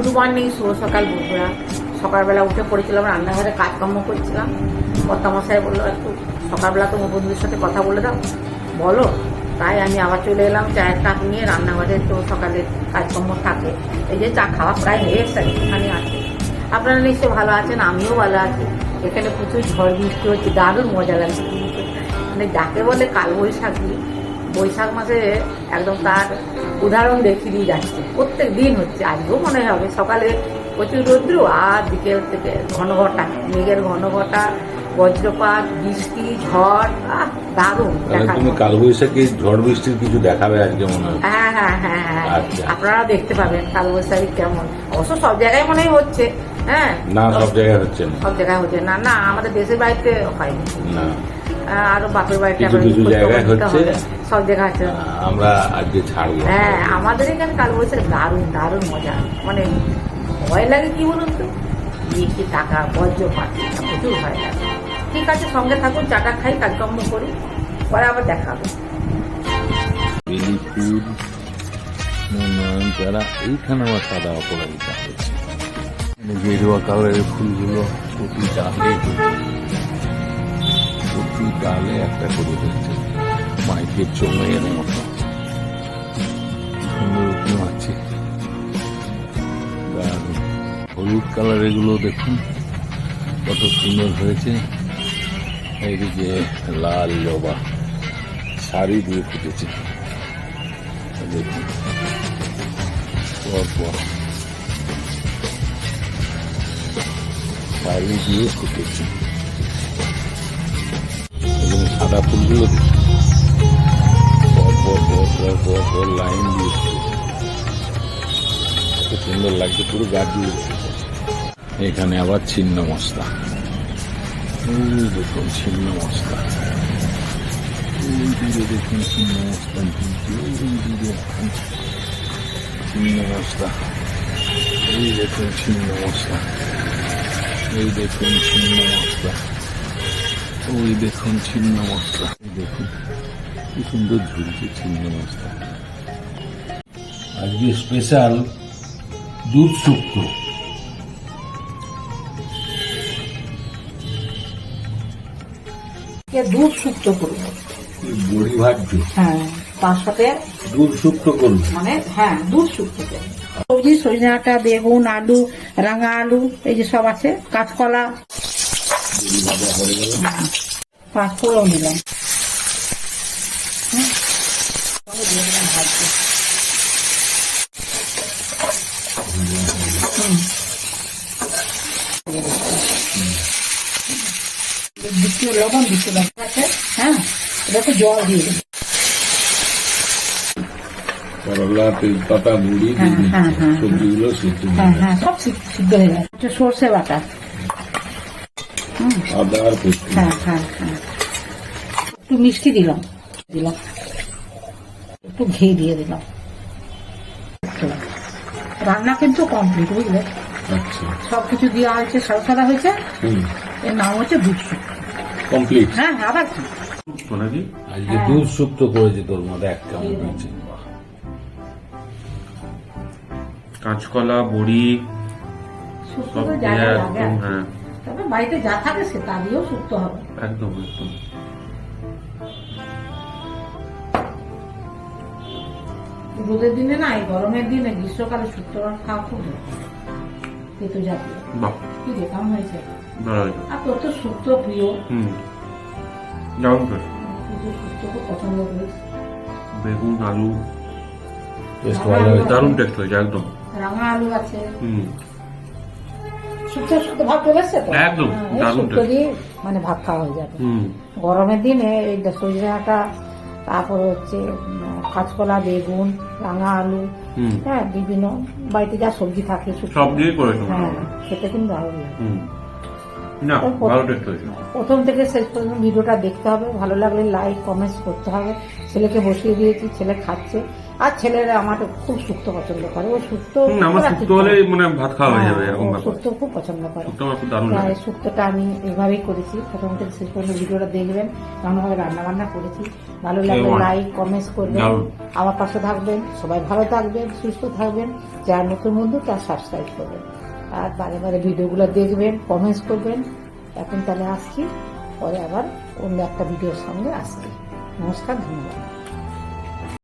Good morning শুভ সকাল বন্ধুরা। সকালবেলা উঠে পড়েছিলাম, রান্নাঘরে কাজকর্ম করছিলাম। কর্তামশাই বলল, একটু সকালবেলা তো বন্ধুদের সাথে কথা বলে দাও। বলো, তাই আমি আবার চলে এলাম, চায়ের কাপ নিয়ে রান্নাঘরে তো সকালে কাজকর্ম থাকে। এই যে চা খাওয়া প্রায় হয়ে গেছে এখানে আছে। আপনারা নিশ্চয়ই ভালো আছেন, আমিও ভালো আছি। এখানে প্রচুর ঝড় বৃষ্টি হচ্ছে, দারুণ মজা লাগছে। মানে যাকে বলে কালবৈশাখী বৈশাখ মাসে একদম তার উদাহরণ দেখিয়ে দিয়ে যাচ্ছে। প্রত্যেক দিন হচ্ছে আজকেও মনে হবে সকালে প্রচুর রৌদ্র আর বিকেল থেকে ঘন ঘটা মেঘের ঘন ঘটা বজ্রপাত বৃষ্টি ঝড় দারুণ তুমি কালবৈশাখী ঝড় বৃষ্টির কিছু দেখাবে আজকে মনে হয়? হ্যাঁ হ্যাঁ হ্যাঁ হ্যাঁ। আচ্ছা। আপনারা দেখতে পাবেন কালবৈশাখী কেমন। অবশ্য সব জায়গায় মনে হচ্ছে হ্যাঁ। না সব জায়গায় হচ্ছে না। সব জায়গায় হচ্ছে না। না আমাদের দেশের বাড়িতে হয়নি। না। আরও বাপের বাড়িতে কিছু কিছু জায়গায় হচ্ছে। সব জায়গায় হচ্ছে। না। আমরা আজকে ছাড়বো। হ্যাঁ আমাদের এখানে কাল বৈশাখ দারুণ দারুণ মজা। মানে ভয় লাগে কি বলুন তো? বৃষ্টি টাকা বজ্রপাত এটা প্রচুর ভয় লাগে। ঠিক আছে সঙ্গে থাকুন চাটা খাই কাজকর্ম করি পরে আবার দেখা হবে। এইখানে আমার সাদা অপরাজিতা হয়েছে গেরুয়া কালারের ফুলগুলো প্রতি ডালে প্রতি ডালে একটা করে হচ্ছে মাইকের চোঙের মতো। সুন্দর উঠে আছে হলুদ কালার এগুলো দেখুন, কত সুন্দর হয়েছে। এইদিকে লাল জবা শাড়ি দিয়ে ফুটেছে দেখুন শাড়ি দিয়ে ফুটেছে সাদা ফুলগুলো লাইন দিয়ে ফুটেছে কত সুন্দর লাগছে, পুরো গাছ দিয়ে ফুটেছে এখানে আবার ছিন্ন মস্তা। দেখুন, ছিন্ন মস্তা। দেখুন, ছিন্ন মস্তা। ছিন্ন মস্তা। এই দেখুন, ছিন্ন মস্তা। এই দেখুন, ছিন্ন মস্তা। ওই দেখুন ছিন্ন এই দেখুন কি সুন্দর ঝুলছে ছিন্ন মস্তা আজকে স্পেশাল দুধ শুক্তো দুধ শুক্ত করব? বড়ি হ্যাঁ তার সাথে দুধ শুক্তো করব। মানে হ্যাঁ দুধ শুক্তো করব। সবজি সজনে আটা বেগুন আলু রাঙা আলু এই যে সব আছে কাঁচকলা। পাঁচ ফোড়ন দিলাম দিয়ে দিলাম ভাজতে। হুম। দ্বিতীয় লবণ আছে হ্যাঁ এটাকে জল দিয়ে দেবো করলা তেজপাতা মুড়ি হ্যাঁ, হ্যাঁ, হ্যাঁ। সবজিগুলো সিদ্ধ হ্যাঁ হ্যাঁ সব সিদ্ধ হয়ে গেছে সর্ষে বাটা আদা আর হ্যাঁ হ্যাঁ হ্যাঁ। একটু মিষ্টি দিলাম। দিলাম। একটু ঘি দিয়ে দিলাম। রান্না কিন্তু কমপ্লিট বুঝলে? আচ্ছা। সব কিছু দেওয়া হয়েছে সাদা সাদা হয়েছে এর নাম হচ্ছে দুধ শুক্তো কমপ্লিট হ্যাঁ হ্যাঁ আবার কি? আজকে দুধ শুক্ত করেছে তোর মধ্যে এক কেমন হয়েছে কাঁচকলা বড়ি সব লাগে। একদম হ্যাঁ। তবে বাড়িতে যা থাকে সে তা দিয়েও শুক্তো হবে। একদম একদম। রোদের দিনে না এই গরমের দিনে গ্রীষ্মকালে শুক্তো খাওয়া খুব তেতো জাতীয় কি রে হয়েছে। আর তোর তো শুক্তো প্রিয়। শুক্তো খুব পছন্দ করিস। বেগুন আলু। টেস্ট ভালো দারুণ টেস্ট হয়েছে একদম। রাঙা আলু আছে। হুম। শুক্তো শুক্তো ভাত চলে এসছে তো? একদম, হ্যাঁ, শুক্তো দিয়ে মানে ভাত খাওয়া হয়ে যাবে। গরমের দিনে এই সজনাটা আটা তারপরে হচ্ছে কাঁচকলা বেগুন রাঙা আলু হ্যাঁ বিভিন্ন বাড়িতে যা সবজি থাকে সবজি সব হ্যাঁ খেতে কিন্তু ভালো লাগে। না প্রথম- থেকে শেষ পর্যন্ত ভিডিওটা দেখতে হবে ভালো লাগলে লাইক কমেন্টস করতে হবে। ছেলেকে বসিয়ে দিয়েছি ছেলে খাচ্ছে। আর ছেলেরা আমার খুব শুক্তো পছন্দ করে। ও শুক্তো আমার হলে মানে ভাত খাওয়া হয়ে যাবে হ্যাঁ, এরকম ও খুব পছন্দ করে। শুক্তো আমার খুব দারুণ তাই লাগে। শুক্তোটা আমি এভাবেই করেছি। প্রথম থেকে শেষ পর্যন্ত ভিডিওটা দেখবেন কেমনভাবে রান্না বান্না করেছি। ভালো লাগলে লাইক কমেন্টস করবেন। আমার পাশে থাকবেন সবাই ভালো থাকবেন সুস্থ থাকবেন। যার নতুন বন্ধু তার সাবস্ক্রাইব করবেন। আর বারে বারে ভিডিওগুলো দেখবেন কমেন্টস করবেন। এখন তাহলে আসছি, পরে আবার অন্য একটা ভিডিওর সঙ্গে আসছি। নমস্কার, ধন্যবাদ।